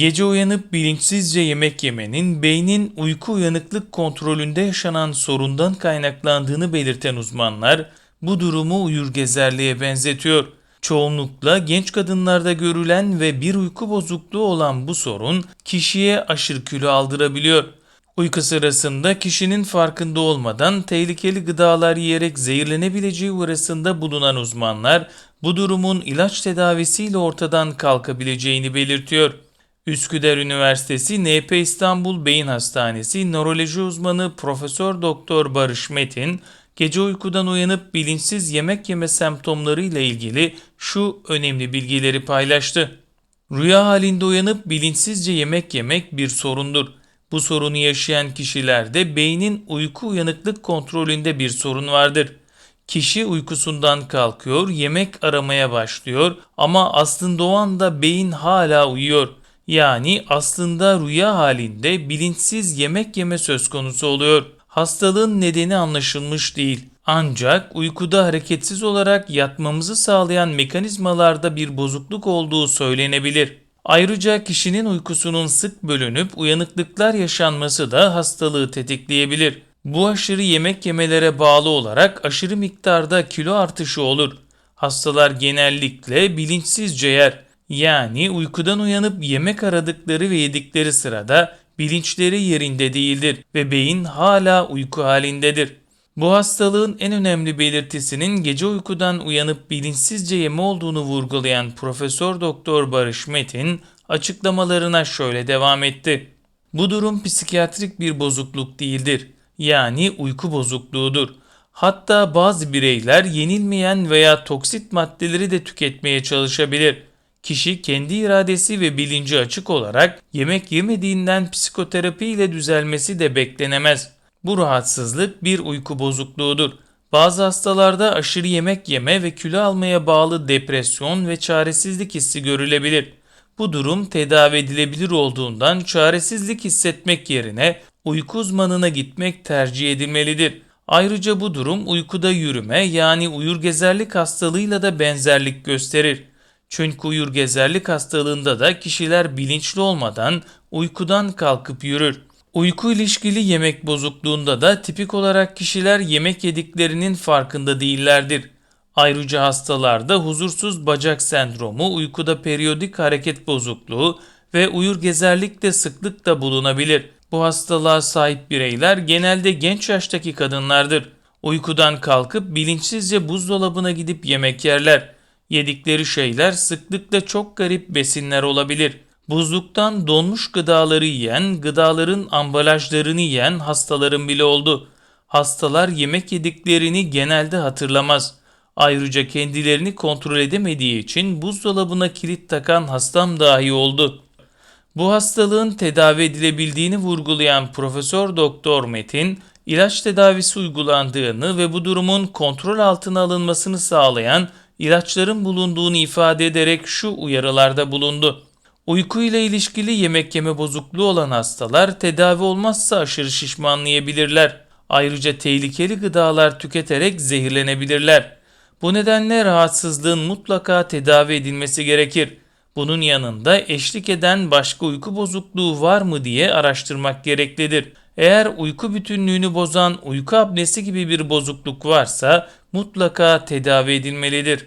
Gece uyanıp bilinçsizce yemek yemenin beynin uyku uyanıklık kontrolünde yaşanan sorundan kaynaklandığını belirten uzmanlar bu durumu uyurgezerliğe benzetiyor. Çoğunlukla genç kadınlarda görülen ve bir uyku bozukluğu olan bu sorun kişiye aşırı kilo aldırabiliyor. Uyku sırasında kişinin farkında olmadan tehlikeli gıdalar yiyerek zehirlenebileceği arasında bulunan uzmanlar bu durumun ilaç tedavisiyle ortadan kalkabileceğini belirtiyor. Üsküdar Üniversitesi NP İstanbul Beyin Hastanesi nöroloji uzmanı Profesör Doktor Barış Metin gece uykudan uyanıp bilinçsiz yemek yeme semptomları ile ilgili şu önemli bilgileri paylaştı. Rüya halinde uyanıp bilinçsizce yemek yemek bir sorundur. Bu sorunu yaşayan kişilerde beynin uyku uyanıklık kontrolünde bir sorun vardır. Kişi uykusundan kalkıyor, yemek aramaya başlıyor ama aslında o anda beyin hala uyuyor. Yani aslında rüya halinde bilinçsiz yemek yeme söz konusu oluyor. Hastalığın nedeni anlaşılmış değil. Ancak uykuda hareketsiz olarak yatmamızı sağlayan mekanizmalarda bir bozukluk olduğu söylenebilir. Ayrıca kişinin uykusunun sık bölünüp uyanıklıklar yaşanması da hastalığı tetikleyebilir. Bu aşırı yemek yemelere bağlı olarak aşırı miktarda kilo artışı olur. Hastalar genellikle bilinçsizce yer. Yani uykudan uyanıp yemek aradıkları ve yedikleri sırada bilinçleri yerinde değildir ve beyin hala uyku halindedir. Bu hastalığın en önemli belirtisinin gece uykudan uyanıp bilinçsizce yeme olduğunu vurgulayan Profesör Doktor Barış Metin açıklamalarına şöyle devam etti. Bu durum psikiyatrik bir bozukluk değildir. Yani uyku bozukluğudur. Hatta bazı bireyler yenilmeyen veya toksit maddeleri de tüketmeye çalışabilir. Kişi kendi iradesi ve bilinci açık olarak yemek yemediğinden psikoterapi ile düzelmesi de beklenemez. Bu rahatsızlık bir uyku bozukluğudur. Bazı hastalarda aşırı yemek yeme ve kilo almaya bağlı depresyon ve çaresizlik hissi görülebilir. Bu durum tedavi edilebilir olduğundan çaresizlik hissetmek yerine uyku uzmanına gitmek tercih edilmelidir. Ayrıca bu durum uykuda yürüme yani uyurgezerlik hastalığıyla da benzerlik gösterir. Çünkü uyurgezerlik hastalığında da kişiler bilinçli olmadan uykudan kalkıp yürür. Uyku ilişkili yemek bozukluğunda da tipik olarak kişiler yemek yediklerinin farkında değillerdir. Ayrıca hastalarda huzursuz bacak sendromu, uykuda periyodik hareket bozukluğu ve uyurgezerlik de sıklıkla bulunabilir. Bu hastalığa sahip bireyler genelde genç yaştaki kadınlardır. Uykudan kalkıp bilinçsizce buzdolabına gidip yemek yerler. Yedikleri şeyler sıklıkla çok garip besinler olabilir. Buzluktan donmuş gıdaları yiyen, gıdaların ambalajlarını yiyen hastaların bile oldu. Hastalar yemek yediklerini genelde hatırlamaz. Ayrıca kendilerini kontrol edemediği için buzdolabına kilit takan hastam dahi oldu. Bu hastalığın tedavi edilebildiğini vurgulayan Profesör Doktor Metin, ilaç tedavisi uygulandığını ve bu durumun kontrol altına alınmasını sağlayan ilaçların bulunduğunu ifade ederek şu uyarılarda bulundu. Uyku ile ilişkili yemek yeme bozukluğu olan hastalar tedavi olmazsa aşırı şişmanlayabilirler. Ayrıca tehlikeli gıdalar tüketerek zehirlenebilirler. Bu nedenle rahatsızlığın mutlaka tedavi edilmesi gerekir. Bunun yanında eşlik eden başka uyku bozukluğu var mı diye araştırmak gereklidir. Eğer uyku bütünlüğünü bozan uyku apnesi gibi bir bozukluk varsa mutlaka tedavi edilmelidir.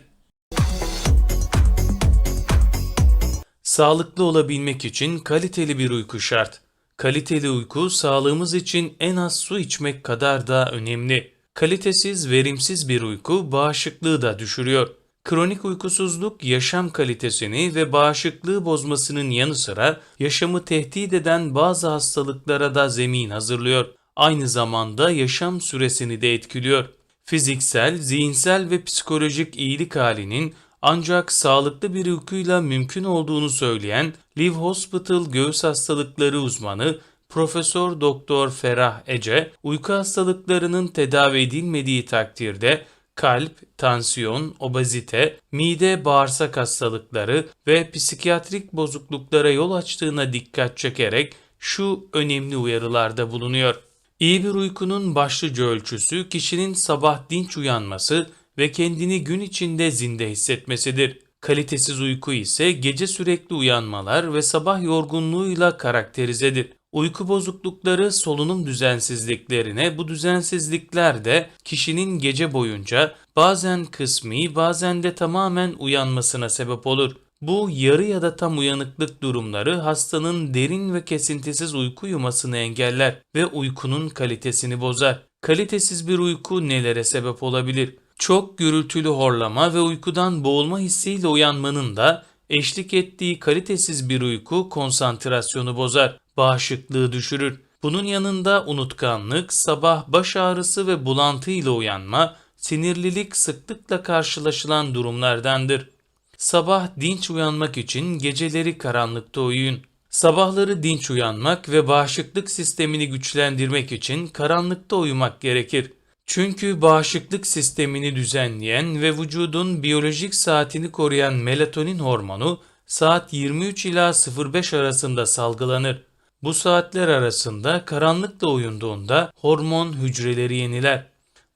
Sağlıklı olabilmek için kaliteli bir uyku şart. Kaliteli uyku sağlığımız için en az su içmek kadar da önemli. Kalitesiz, verimsiz bir uyku bağışıklığı da düşürüyor. Kronik uykusuzluk yaşam kalitesini ve bağışıklığı bozmasının yanı sıra yaşamı tehdit eden bazı hastalıklara da zemin hazırlıyor. Aynı zamanda yaşam süresini de etkiliyor. Fiziksel, zihinsel ve psikolojik iyilik halinin ancak sağlıklı bir uykuyla mümkün olduğunu söyleyen Live Hospital göğüs hastalıkları uzmanı Profesör Doktor Ferah Ece, uyku hastalıklarının tedavi edilmediği takdirde kalp, tansiyon, obezite, mide bağırsak hastalıkları ve psikiyatrik bozukluklara yol açtığına dikkat çekerek şu önemli uyarılarda bulunuyor. İyi bir uykunun başlıca ölçüsü kişinin sabah dinç uyanması ve kendini gün içinde zinde hissetmesidir. Kalitesiz uyku ise gece sürekli uyanmalar ve sabah yorgunluğuyla karakterizedir. Uyku bozuklukları solunum düzensizliklerine, bu düzensizlikler de kişinin gece boyunca bazen kısmi bazen de tamamen uyanmasına sebep olur. Bu yarı ya da tam uyanıklık durumları hastanın derin ve kesintisiz uyku uyumasını engeller ve uykunun kalitesini bozar. Kalitesiz bir uyku nelere sebep olabilir? Çok gürültülü horlama ve uykudan boğulma hissiyle uyanmanın da eşlik ettiği kalitesiz bir uyku konsantrasyonu bozar, bağışıklığı düşürür. Bunun yanında unutkanlık, sabah baş ağrısı ve bulantı ile uyanma, sinirlilik sıklıkla karşılaşılan durumlardandır. Sabah dinç uyanmak için geceleri karanlıkta uyuyun. Sabahları dinç uyanmak ve bağışıklık sistemini güçlendirmek için karanlıkta uyumak gerekir. Çünkü bağışıklık sistemini düzenleyen ve vücudun biyolojik saatini koruyan melatonin hormonu saat 23 ila 05 arasında salgılanır. Bu saatler arasında karanlıkta uyunduğunda hormon hücreleri yeniler.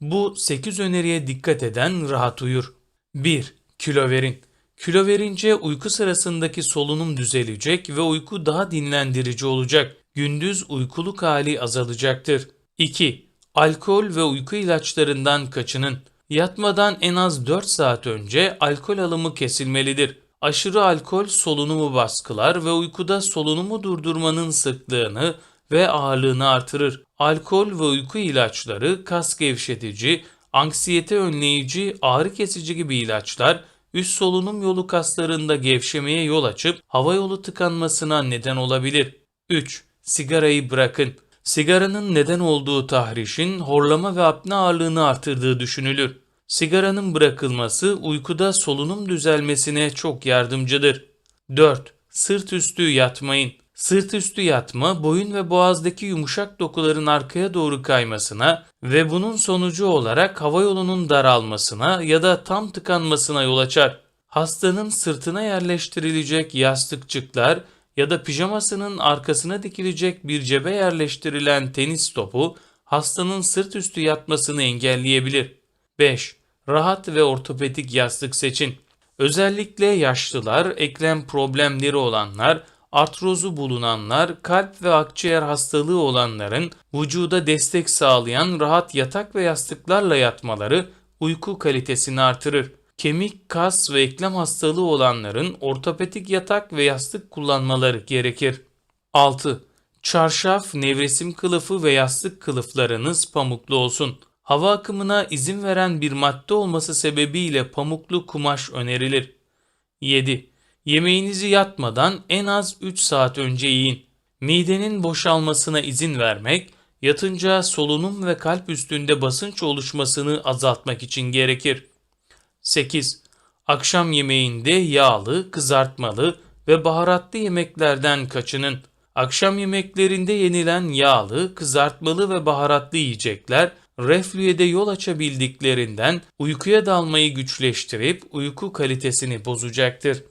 Bu 8 öneriye dikkat eden rahat uyur. 1. Kilo verin. Kilo verince uyku sırasındaki solunum düzelecek ve uyku daha dinlendirici olacak. Gündüz uykuluk hali azalacaktır. 2. Alkol ve uyku ilaçlarından kaçının. Yatmadan en az 4 saat önce alkol alımı kesilmelidir. Aşırı alkol solunumu baskılar ve uykuda solunumu durdurmanın sıklığını ve ağırlığını artırır. Alkol ve uyku ilaçları kas gevşetici, anksiyete önleyici, ağrı kesici gibi ilaçlar üst solunum yolu kaslarında gevşemeye yol açıp hava yolu tıkanmasına neden olabilir. 3. Sigarayı bırakın. Sigaranın neden olduğu tahrişin horlama ve apne ağırlığını artırdığı düşünülür. Sigaranın bırakılması uykuda solunum düzelmesine çok yardımcıdır. 4. Sırt üstü yatmayın. Sırt üstü yatma boyun ve boğazdaki yumuşak dokuların arkaya doğru kaymasına ve bunun sonucu olarak hava yolunun daralmasına ya da tam tıkanmasına yol açar. Hastanın sırtına yerleştirilecek yastıkçıklar ya da pijamasının arkasına dikilecek bir cebe yerleştirilen tenis topu hastanın sırt üstü yatmasını engelleyebilir. 5. Rahat ve ortopedik yastık seçin. Özellikle yaşlılar, eklem problemleri olanlar, artrozu bulunanlar, kalp ve akciğer hastalığı olanların vücuda destek sağlayan rahat yatak ve yastıklarla yatmaları uyku kalitesini artırır. Kemik, kas ve eklem hastalığı olanların ortopedik yatak ve yastık kullanmaları gerekir. 6. Çarşaf, nevresim kılıfı ve yastık kılıflarınız pamuklu olsun. Hava akımına izin veren bir madde olması sebebiyle pamuklu kumaş önerilir. 7. Yemeğinizi yatmadan en az 3 saat önce yiyin. Midenin boşalmasına izin vermek, yatınca solunum ve kalp üstünde basınç oluşmasını azaltmak için gerekir. 8. Akşam yemeğinde yağlı, kızartmalı ve baharatlı yemeklerden kaçının. Akşam yemeklerinde yenilen yağlı, kızartmalı ve baharatlı yiyecekler reflüye de yol açabildiklerinden uykuya dalmayı güçleştirip uyku kalitesini bozacaktır.